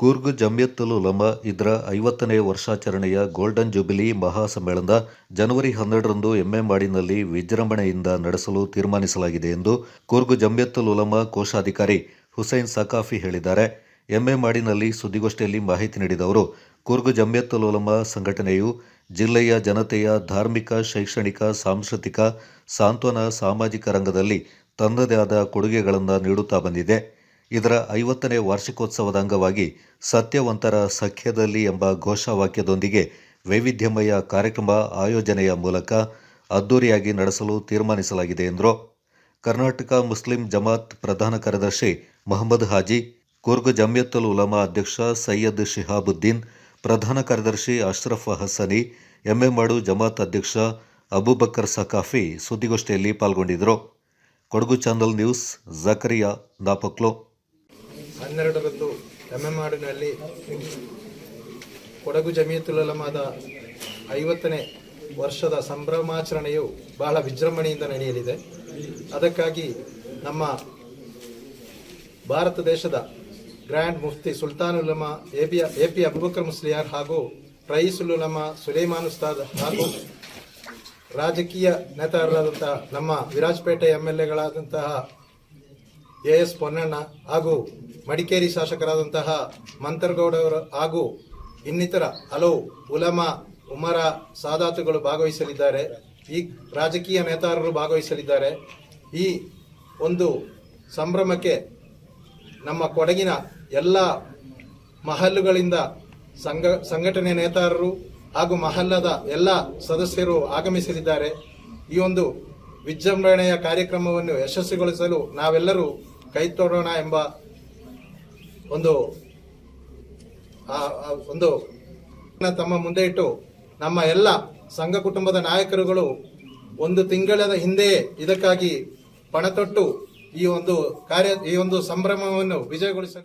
ಕೂರ್ಗ್ ಜಮಿಯತ್ತುಲ್ ಇದರ ಐವತ್ತನೇ ವರ್ಷಾಚರಣೆಯ golden jubilee ಮಹಾಸಮ್ಮೇಳನ ಜನವರಿ ಹನ್ನೆರಡರಂದು ಎಮ್ಮೆಮಾಡಿನಲ್ಲಿ ವಿಜೃಂಭಣೆಯಿಂದ ನಡೆಸಲು ತೀರ್ಮಾನಿಸಲಾಗಿದೆ ಎಂದು ಕೂರ್ಗ್ ಜಮಿಯತ್ತುಲ್ ಉಲಮಾ ಕೋಶಾಧಿಕಾರಿ ಹುಸೈನ್ ಸಕಾಫಿ ಹೇಳಿದ್ದಾರೆ. ಎಮ್ಮೆಮಾಡಿನಲ್ಲಿ ಸುದ್ದಿಗೋಷ್ಠಿಯಲ್ಲಿ ಮಾಹಿತಿ ನೀಡಿದ ಅವರು ಕೂರ್ಗ್ ಜಮಿಯತ್ತುಲ್ ಉಲಮಾ ಸಂಘಟನೆಯು ಜಿಲ್ಲೆಯ ಜನತೆಯ ಧಾರ್ಮಿಕ, ಶೈಕ್ಷಣಿಕ, ಸಾಂಸ್ಕೃತಿಕ, ಸಾಂತ್ವನ, ಸಾಮಾಜಿಕ ರಂಗದಲ್ಲಿ ತನ್ನದೇ ಆದ ಕೊಡುಗೆಗಳನ್ನು ನೀಡುತ್ತಾ ಬಂದಿದೆ. ಇದರ ಐವತ್ತನೇ ವಾರ್ಷಿಕೋತ್ಸವದ ಅಂಗವಾಗಿ ಸತ್ಯವಂತರ ಸಖ್ಯದಲ್ಲಿ ಎಂಬ ಘೋಷವಾಕ್ಯದೊಂದಿಗೆ ವೈವಿಧ್ಯಮಯ ಕಾರ್ಯಕ್ರಮ ಆಯೋಜನೆಯ ಮೂಲಕ ಅದ್ದೂರಿಯಾಗಿ ನಡೆಸಲು ತೀರ್ಮಾನಿಸಲಾಗಿದೆ ಎಂದರು. ಕರ್ನಾಟಕ ಮುಸ್ಲಿಂ ಜಮಾತ್ ಪ್ರಧಾನ ಕಾರ್ಯದರ್ಶಿ ಮೊಹಮ್ಮದ್ ಹಾಜಿ, ಕುರ್ಗ್ ಜಮಿಯತ್ತುಲ್ ಉಲಮಾ ಅಧ್ಯಕ್ಷ ಸೈಯದ್ ಶಿಹಾಬುದ್ದೀನ್, ಪ್ರಧಾನ ಕಾರ್ಯದರ್ಶಿ ಅಶ್ರಫ್ ಹಸನಿ ಎಮ್ಮೆಮಾಡು ಜಮಾತ್ ಅಧ್ಯಕ್ಷ ಅಬೂಬಕರ್ ಸಕಾಫಿ ಸುದ್ದಿಗೋಷ್ಠಿಯಲ್ಲಿ ಪಾಲ್ಗೊಂಡಿದ್ದರು. Kodagu channel news, Zakariya Napoklu. ಹನ್ನೆರಡರಂದು ತಮಿಳುನಾಡಿನಲ್ಲಿ ಕೊಡಗು ಜಮೀತುಲಮಾದ ಐವತ್ತನೇ ವರ್ಷದ ಸಂಭ್ರಮಾಚರಣೆಯು ಬಹಳ ವಿಜೃಂಭಣೆಯಿಂದ ನಡೆಯಲಿದೆ. ಅದಕ್ಕಾಗಿ ನಮ್ಮ ಭಾರತ ದೇಶದ grand Mufti Sultan Ulama A B A P Abubakar Musliyar ಹಾಗೂ ರಯೀಸುಲ್ ಉಲಮಾ ಸುಲೈಮಾನ್ ಉಸ್ತಾದ್ ಹಾಗೂ ರಾಜಕೀಯ ನೇತಾರರಾದಂತಹ ನಮ್ಮ ವಿರಾಜಪೇಟೆ ಎಂ ಎಲ್ ಎಗಳಾದಂತಹ ಎ ಎಸ್ ಪೊನ್ನಣ್ಣ ಹಾಗೂ ಮಡಿಕೇರಿ ಶಾಸಕರಾದಂತಹ ಮಂತರ್ಗೌಡವರು ಹಾಗೂ ಇನ್ನಿತರ ಹಲವು ಉಲಮ, ಉಮರ ಸಾದಾತುಗಳು ಭಾಗವಹಿಸಲಿದ್ದಾರೆ. ಈ ರಾಜಕೀಯ ನೇತಾರರು ಭಾಗವಹಿಸಲಿದ್ದಾರೆ. ಈ ಒಂದು ಸಂಭ್ರಮಕ್ಕೆ ನಮ್ಮ ಕೊಡಗಿನ ಎಲ್ಲ ಮಹಲ್ಲುಗಳಿಂದ ಸಂಘ, ಸಂಘಟನೆ ನೇತಾರರು ಹಾಗೂ ಮಹಲ್ಲದ ಎಲ್ಲ ಸದಸ್ಯರು ಆಗಮಿಸಲಿದ್ದಾರೆ. ಈ ಒಂದು ವಿಜೃಂಭಣೆಯ ಕಾರ್ಯಕ್ರಮವನ್ನು ಯಶಸ್ವಿಗೊಳಿಸಲು ನಾವೆಲ್ಲರೂ ಕೈ ತೋಡೋಣ ಎಂಬ ಒಂದು ಒಂದು ತಮ್ಮ ಮುಂದೆ ಇಟ್ಟು ನಮ್ಮ ಎಲ್ಲ ಸಂಘ ಕುಟುಂಬದ ನಾಯಕರುಗಳು ಒಂದು ತಿಂಗಳ ಹಿಂದೆ ಇದಕ್ಕಾಗಿ ಪಣತೊಟ್ಟು ಈ ಒಂದು ಕಾರ್ಯ, ಈ ಒಂದು ಸಂಭ್ರಮವನ್ನು ವಿಜಯಗೊಳಿಸಲು